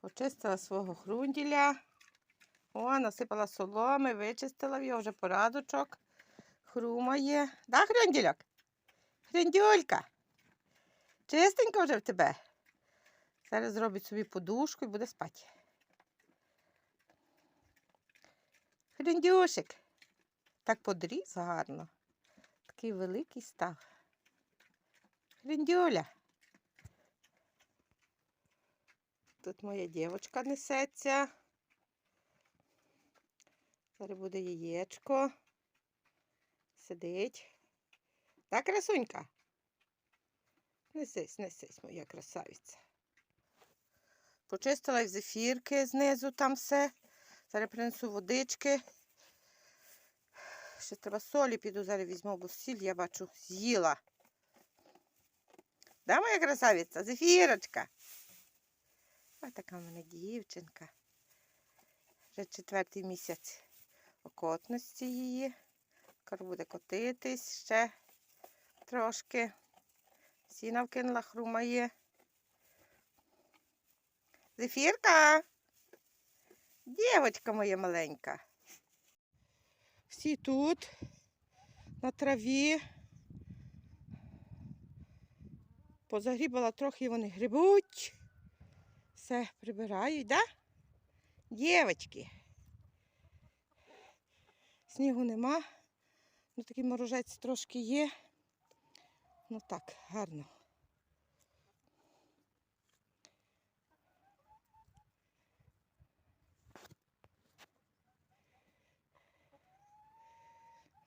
Почистила свого хрунділя. О, насипала соломи, вичистила в його вже порадочок. Хрумає. Да, хрундільок? Хрундюлька. Чистенько вже в тебе. Зараз зробить собі подушку і буде спати. Хрундюшик. Так подріс гарно. Такий великий став. Хрундюля. Тут моя дівчинка несеться. Зараз буде яєчко. Сидить. Так, красунька? Несись, несись, моя красавиця. Почистила зефірки знизу там все. Зараз принесу водички. Ще треба солі піду, зараз візьму, бо сіль, я бачу, з'їла. Да, моя красавиця? Зефірочка. Ось така в мене дівчинка. Вже четвертий місяць окотності її. Скоро буде котитись ще трошки. Сіна вкинула, хрумає. Зефірка. Дівочка моя маленька. Всі тут, на траві. Позагрібала трохи вони грибуть. Все прибирають, да? Дівочки. Снігу нема. Ну такий морожець трошки є. Ну так, гарно.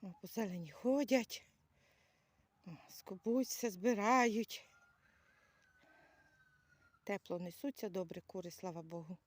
О, по зелені ходять, все збирають. Тепло несуться, добре кури, слава Богу.